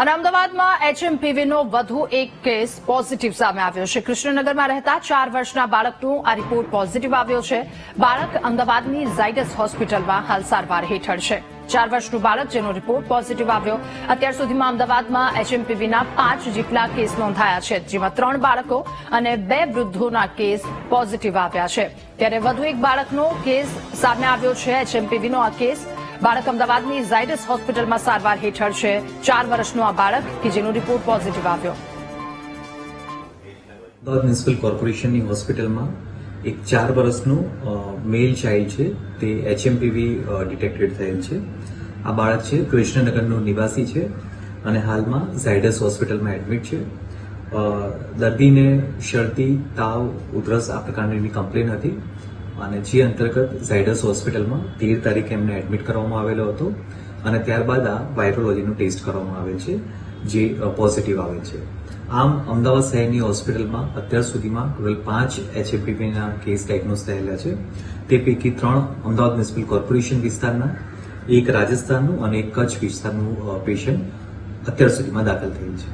અને અમદાવાદમાં એચએમપીવીનો વધુ એક કેસ પોઝિટિવ સામે આવ્યો છે. કૃષ્ણનગરમાં રહેતા ચાર વર્ષના બાળકનું આ રિપોર્ટ પોઝિટિવ આવ્યો છે. બાળક અમદાવાદની ઝાયડસ હોસ્પિટલમાં હાલ સારવાર હેઠળ છે. ચાર વર્ષનું બાળક જેનો રિપોર્ટ પોઝિટિવ આવ્યો. અત્યાર સુધીમાં અમદાવાદમાં એચએમપીવીના પાંચ જેટલા કેસ નોંધાયા છે, જેમાં ત્રણ બાળકો અને બે વૃદ્ધોના કેસ પોઝિટિવ આવ્યા છે. ત્યારે વધુ એક બાળકનો કેસ સામે આવ્યો છે, એચએમપીવીનો આ કેસ બાળક અમદાવાદની ઝાયડસ હોસ્પિટલમાં સારવાર હેઠળ છે. ચાર વર્ષનો આ બાળક કે જેનો રિપોર્ટ પોઝિટિવ આવ્યો. અમદાવાદ મ્યુનિસિપલ કોર્પોરેશનની હોસ્પિટલમાં એક ચાર વર્ષનું મેલ ચાઇલ્ડ છે. તે એચએમપીવી ડિટેક્ટેડ થયેલ છે. આ બાળક છે, કૃષ્ણનગરનું નિવાસી છે અને હાલમાં ઝાયડસ હોસ્પિટલમાં એડમિટ છે. દર્દીને શરદી, તાવ, ઉધરસ આ પ્રકારની કમ્પ્લેન હતી. અને જે અંતર્ગત ઝાયડસ હોસ્પિટલમાં તેર તારીખે એમને એડમિટ કરવામાં આવેલો હતો અને ત્યારબાદ આ વાયરોલોજીનું ટેસ્ટ કરવામાં આવેલ છે, જે પોઝિટિવ આવે છે. આમ અમદાવાદ શહેરની હોસ્પિટલમાં અત્યાર સુધીમાં ટોટલ પાંચ એચએપીપીના કેસ ડાયગ્નોઝ થયેલા છે. તે પૈકી ત્રણ અમદાવાદ મ્યુનિસિપલ કોર્પોરેશન વિસ્તારના, એક રાજસ્થાનનું અને એક કચ્છ વિસ્તારનું પેશન્ટ અત્યાર સુધીમાં દાખલ થયેલ છે.